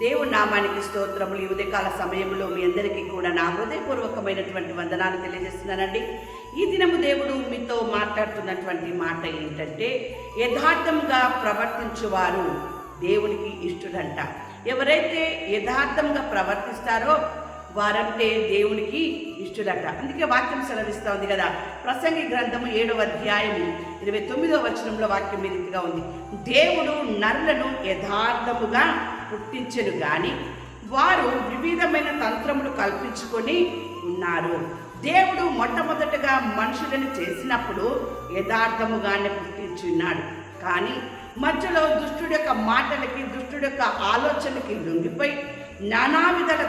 దేవుని నామానికి స్తోత్రములు. ఈ ఉదయకాల సమయంలో మీ అందరికీ కూడా నా హృదయపూర్వకమైనటువంటి వందనాలు తెలియజేస్తున్నానండి. ఈ దినము దేవుడు మీతో మాట్లాడుతున్నటువంటి మాట ఏంటంటే యథార్థంగా ప్రవర్తించువారు దేవునికి ఇష్టడంట. ఎవరైతే యథార్థంగా ప్రవర్తిస్తారో వారంటే దేవునికి ఇష్టులట అందుకే వాక్యం సెలవిస్తూ ఉంది కదా. ప్రసంగి గ్రంథము ఏడవ అధ్యాయము ఇరవై తొమ్మిదవ వచనంలో వాక్యం ఈ రీతిగా ఉంది. దేవుడు నరులను యథార్థముగా పుట్టించను కానీ వారు వివిధమైన తంత్రములు కల్పించుకొని ఉన్నారు. దేవుడు మొట్టమొదటగా మనుషులను చేసినప్పుడు యథార్థముగానే పుట్టించున్నాడు. కానీ మధ్యలో దుష్టుడి యొక్క మాటలకి దుష్టుడి యొక్క ఆలోచనకి లొంగిపోయి నానా విధాల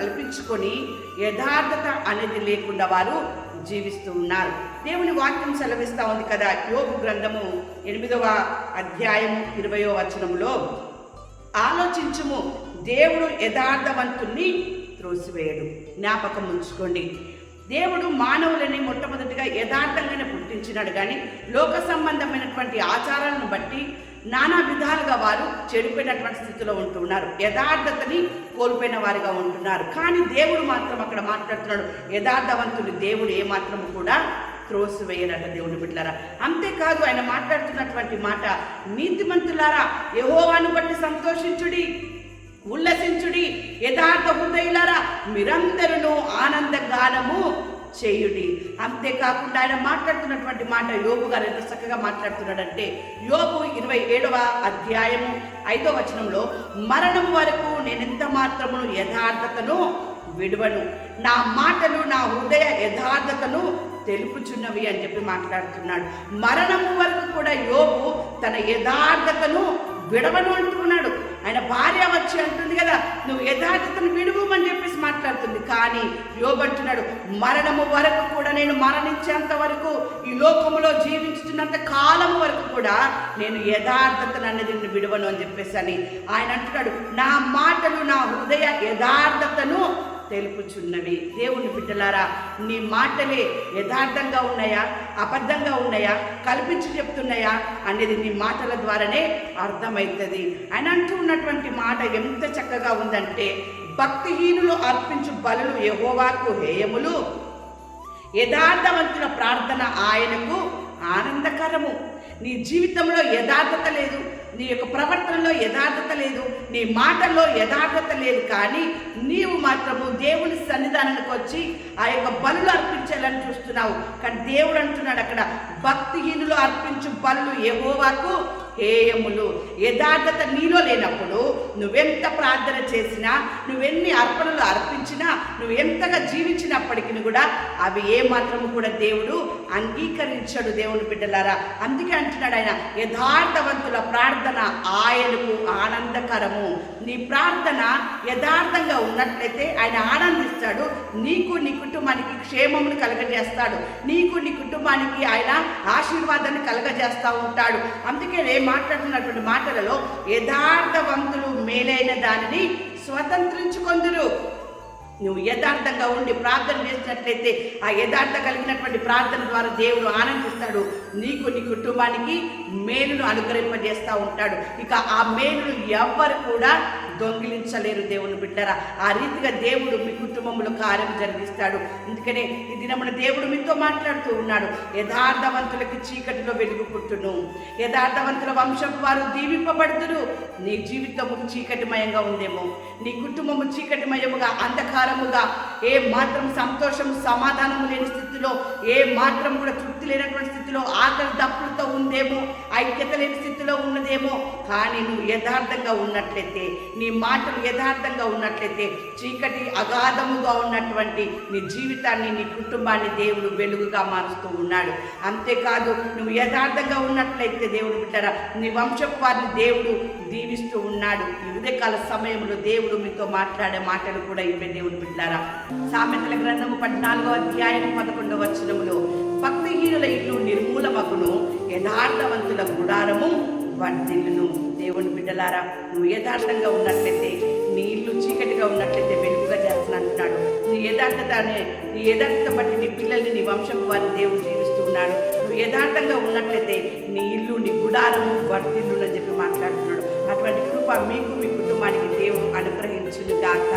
కల్పించుకొని యథార్థత అనేది లేకుండా వారు జీవిస్తూ ఉన్నారు. దేవుని వాక్యం సెలవిస్తూ ఉంది కదా యోగు గ్రంథము ఎనిమిదవ అధ్యాయం ఇరవయో వచనంలో ఆలోచించుము దేవుడు యథార్థవంతుణ్ణి త్రోసివేయడు జ్ఞాపకం ఉంచుకోండి. దేవుడు మానవులని మొట్టమొదటిగా యథార్థంగానే పుట్టించినాడు కానీ లోక సంబంధమైనటువంటి ఆచారాలను బట్టి నానా విధాలుగా వారు చెడిపోయినటువంటి స్థితిలో ఉంటున్నారు యథార్థతని కోల్పోయిన వారిగా ఉంటున్నారు. కానీ దేవుడు మాత్రం అక్కడ మాట్లాడుతున్నాడు. యథార్థవంతుడు దేవుడు ఏమాత్రము కూడా త్రోసివేయనట దేవుని బిడ్డలారా. అంతేకాదు ఆయన మాట్లాడుతున్నటువంటి మాట నీతిమంతులారా యహోవాను బట్టి సంతోషించుడి ఉల్లసించుడి యథార్థ హృదయులారా మీరందరూ ఆనందగానము చేయుడి. అంతేకాకుండా ఆయన మాట్లాడుతున్నటువంటి మాట యోగు గారు ఎంత చక్కగా మాట్లాడుతున్నాడంటే యోగు ఇరవై ఏడవ అధ్యాయము ఐదో వచనంలో మరణం వరకు నేను ఎంత మాత్రమును యథార్థతను విడవను? నా మాటలు నా హృదయ యథార్థతను తెలుపుచున్నవి అని చెప్పి మాట్లాడుతున్నాడు. మరణము వరకు కూడా యోగు తన యథార్థతను విడవను అంటున్నాడు. ఆయన భార్య వచ్చి అంటుంది కదా నువ్వు యథార్థతను విడువమని చెప్పేసి మాట్లాడుతుంది. కానీ యోగు మరణము వరకు కూడా నేను మరణించేంత వరకు ఈ లోకములో జీవించుతున్నంత కాలము వరకు కూడా నేను యథార్థతను అన్నది నిన్ను విడవను అని చెప్పేసి అని ఆయన అంటున్నాడు. నా మాటలు నా హృదయ యథార్థతను తెలుపుచున్నవి. దేవుని బిడ్డలారా నీ మాటలే యథార్థంగా ఉన్నాయా? అబద్ధంగా ఉన్నాయా? కల్పించి చెప్తున్నాయా? అనేది నీ మాటల ద్వారానే అర్థమవుతుంది ఆయన అంటూ ఉన్నటువంటి మాట ఎంత చక్కగా ఉందంటే భక్తిహీనులు అర్పించు బలులు యహోవాకు హేయములు. యథార్థవంతుల ప్రార్థన ఆయనకు ఆనందకరము. నీ జీవితంలో యథార్థత లేదు. నీ యొక్క ప్రవర్తనలో యథార్థత లేదు నీ మాటల్లో యథార్థత లేదు కానీ నీవు మాత్రము దేవుని సన్నిధానానికి వచ్చి ఆ యొక్క బలులు అర్పించాలని చూస్తున్నావు. కానీ దేవుడు అంటున్నాడు అక్కడ భక్తిహీనులు అర్పించు బలులు యెహోవాకు హేయములు. యథార్థత నీలో లేనప్పుడు నువ్వెంత ప్రార్థన చేసినా నువ్వెన్ని అర్పణలు అర్పించినా నువ్వు ఎంతగా జీవించినప్పటికీ కూడా అవి ఏ మాత్రము కూడా దేవుడు అంగీకరించాడు దేవుని బిడ్డలారా. అందుకే అంటున్నాడు ఆయన యథార్థవంతుల ప్రార్థన ఆయనకు ఆనందకరము. నీ ప్రార్థన యథార్థంగా ఉన్నట్లయితే ఆయన ఆనందిస్తాడు. నీకు నీ కుటుంబానికి క్షేమమును కలగజేస్తాడు. నీకు నీ కుటుంబానికి ఆయన ఆశీర్వాదాన్ని కలగజేస్తూ ఉంటాడు. అందుకే మాట్లాడుతున్నటువంటి మాటలలో యథార్థవంతులు మేలైన దానిని స్వతంత్రించుకొందురు. నువ్వు యథార్థంగా ఉండి ప్రార్థన చేసినట్లయితే ఆ యథార్థ కలిగినటువంటి ప్రార్థన ద్వారా దేవుడు ఆనందిస్తాడు. నీకు నీ కుటుంబానికి మేలును అనుగ్రహింపజేస్తూ ఉంటాడు. ఇక ఆ మేలును ఎవ్వరు కూడా దొంగిలించలేరు దేవుని బిడ్డరా. ఆ రీతిగా దేవుడు మీ కుటుంబంలో కార్యం జరిగిస్తాడు. అందుకనే ఈ దినమున దేవుడు మీతో మాట్లాడుతూ ఉన్నాడు. యథార్థవంతులకి చీకటిలో వెలుగు పుట్టును యథార్థవంతుల వంశపు వారు దీవింపబడుతురు నీ జీవితము చీకటిమయంగా ఉందేమో. నీ కుటుంబము చీకటిమయముగా అంధకారముగా ఏ మాత్రం సంతోషం సమాధానము లేని స్థితిలో ఏ మాత్రం కూడా తృప్తి లేనటువంటి స్థితిలో ఆకలి దప్పులతో ఉందేమో ఐక్యత లేని స్థితిలో ఉన్నదేమో కానీ నువ్వు యథార్థంగా ఉన్నట్లయితే నీ మాటలు యథార్థంగా ఉన్నట్లయితే చీకటి అగాధముగా ఉన్నటువంటి నీ జీవితాన్ని నీ కుటుంబాన్ని దేవుడు వెలుగుగా మారుస్తూ ఉన్నాడు. అంతేకాదు నువ్వు యథార్థంగా ఉన్నట్లయితే దేవుడు బిడ్డరా నీ వంశపు వారిని దేవుడు దీవిస్తూ ఉన్నాడు. ఈ ఉదయకాల సమయంలో దేవుడు మీతో మాట్లాడే మాటలు కూడా ఇవే దేవుడు బిడ్డారా సామెతల గ్రంథము పద్నాలుగో అధ్యాయం పదకొండవ వచనములో భక్తిహీనుల ఇల్లు నిర్మూలమగును యథార్థవంతుల గుడారము వర్ధిల్లును దేవుని బిడ్డలారా నువ్వు యథార్థంగా ఉన్నట్లయితే నీ ఇల్లు చీకటిగా ఉన్నట్లయితే వెలుగుగా చేస్తాను అంటున్నాడు. నీ యథార్థతనే నీ యథార్థత బట్టి నీ పిల్లల్ని నీ వంశం వారిని దేవుడు జీవిస్తున్నాడు నువ్వు యథార్థంగా ఉన్నట్లయితే నీ ఇల్లు నీ గుడారము వర్ధిల్లు అని చెప్పి మాట్లాడుతున్నాడు. అటువంటి కృప మీకు మీ కుటుంబానికి దేవుడు గాక.